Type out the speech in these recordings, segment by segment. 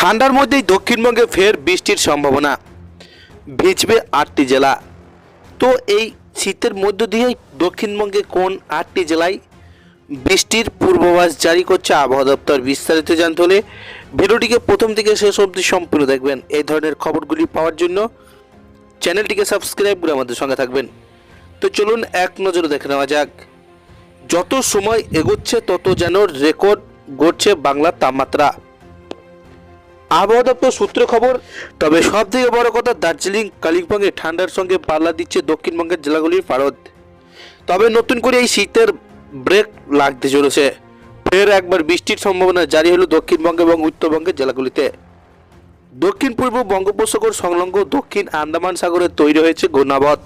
ঠান্ডার মধ্যেই দক্ষিণবঙ্গে ফের বৃষ্টির সম্ভাবনা। ভিজবে আটটি জেলা। তো এই শীতের মধ্য দিয়ে দক্ষিণবঙ্গে কোন আটটি জেলায় বৃষ্টির পূর্বাভাস জারি করছে আবহাওয়া দপ্তর বিস্তারিত জানতে হলে ভিডিওটিকে প্রথম থেকে শেষ অবধি সম্পূর্ণ দেখবেন। এই ধরনের খবরগুলি পাওয়ার জন্য চ্যানেলটিকে সাবস্ক্রাইব করে আমাদের সঙ্গে থাকবেন। তো চলুন এক নজরে দেখে নেওয়া যাক। যত সময় এগোচ্ছে, তত যেন রেকর্ড গড়ছে বাংলার তাপমাত্রা। আবহাওয়া দপ্তর সূত্রে খবর, তবে সব থেকে বড় কথা দার্জিলিং, কালিম্পংয়ে ঠান্ডার সঙ্গে পাল্লা দিচ্ছে দক্ষিণবঙ্গের জেলাগুলির পারদ। তবে নতুন করে এই শীতের ব্রেক লাগতে চলেছে। ফের একবার বৃষ্টির সম্ভাবনা জারি হলো দক্ষিণবঙ্গ এবং উত্তরবঙ্গের জেলাগুলিতে। দক্ষিণ পূর্ব বঙ্গোপসাগর সংলগ্ন দক্ষিণ আন্দামান সাগরে তৈরি হয়েছে ঘূর্ণাবত।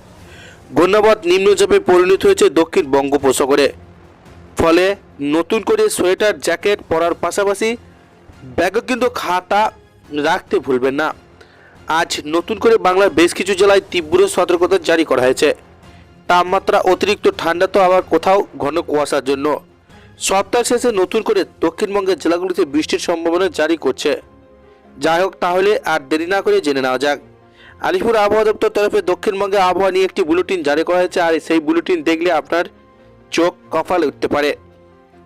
ঘূর্ণাবত নিম্নচাপে পরিণত হয়েছে দক্ষিণ বঙ্গোপসাগরে। ফলে নতুন করে সোয়েটার, জ্যাকেট পরার পাশাপাশি ব্যাগে কিন্তু খাতা রাখতে ভুলবেন না। আজ নতুন করে বাংলার বেশ কিছু জেলায় তীব্র সতর্কতা জারি করা হয়েছে। তাপমাত্রা অতিরিক্ত ঠান্ডা তো আবার কোথাও ঘন কুয়াশার জন্য। সপ্তাহ শেষে নতুন করে দক্ষিণবঙ্গের জেলাগুলিতে বৃষ্টির সম্ভাবনা জারি করছে। যাই হোক, তাহলে আর দেরি না করে জেনে নেওয়া যাক। আলিপুর আবহাওয়া দপ্তর তরফে দক্ষিণবঙ্গে আবহাওয়া নিয়ে একটি বুলেটিন জারি করা হয়েছে, আর সেই বুলেটিন দেখলে আপনার চোখ কপালে উঠতে পারে।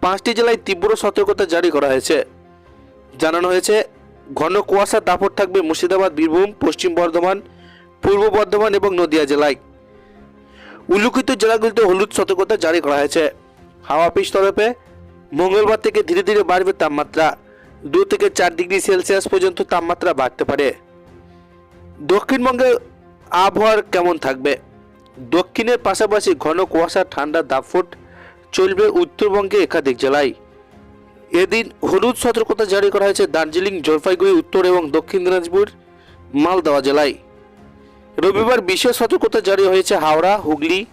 পাঁচটি জেলায় তীব্র সতর্কতা জারি করা হয়েছে। জানানো হয়েছে, ঘন কুয়াশার দাপট থাকবে মুর্শিদাবাদ, বীরভূম, পশ্চিম বর্ধমান, পূর্ব বর্ধমান এবং নদিয়া জেলায়। উল্লিখিত জেলাগুলিতে হলুদ সতর্কতা জারি করা হয়েছে। হাওয়া অফিস তরফে মঙ্গলবার থেকে ধীরে ধীরে বাড়বে তাপমাত্রা। দু থেকে চার ডিগ্রি সেলসিয়াস পর্যন্ত তাপমাত্রা বাড়তে পারে। দক্ষিণবঙ্গে আবহাওয়ার কেমন থাকবে? দক্ষিণের পাশাপাশি ঘন কুয়াশা, ঠান্ডা, দাপট চলবে উত্তরবঙ্গে একাধিক জেলায়। এদিন হলুদ সতর্কতা জারি করা হয়েছে দার্জিলিং, জলপাইগুড়ি, উত্তর এবং দক্ষিণ দিনাজপুর, মালদহ জেলায়। রবিবার বিশেষ সতর্কতা জারি হয়েছে হাওড়া, হুগলি,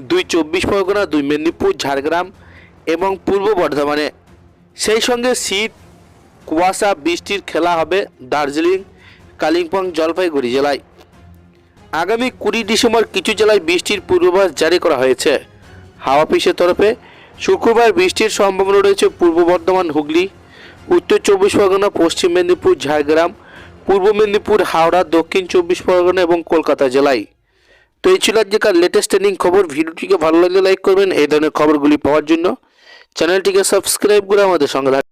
দুই চব্বিশ পরগনা, দুই মেদিনীপুর, ঝাড়গ্রাম এবং পূর্ব বর্ধমানে। সেই সঙ্গে শীত, কুয়াশা, বৃষ্টির খেলা হবে দার্জিলিং, কালিম্পং, জলপাইগুড়ি জেলায়। আগামী কুড়ি ডিসেম্বর কিছু জেলায় বৃষ্টির পূর্বাভাস জারি করা হয়েছে। হাওয়া অফিসের তরফে শুক্রবার বৃষ্টির সম্ভাবনা রয়েছে পূর্ব বর্ধমান, হুগলি, উত্তর চব্বিশ পরগনা, পশ্চিম মেদিনীপুর, ঝাড়গ্রাম, পূর্ব মেদিনীপুর, হাওড়া, দক্ষিণ চব্বিশ পরগনা এবং কলকাতা জেলায়। তো এই ছিল আজকের লেটেস্ট ট্রেনিং খবর। ভিডিওটিকে ভালো লাগলে লাইক করবেন। এই ধরনের খবরগুলি পাওয়ার জন্য চ্যানেলটিকে সাবস্ক্রাইব করে আমাদের সঙ্গে।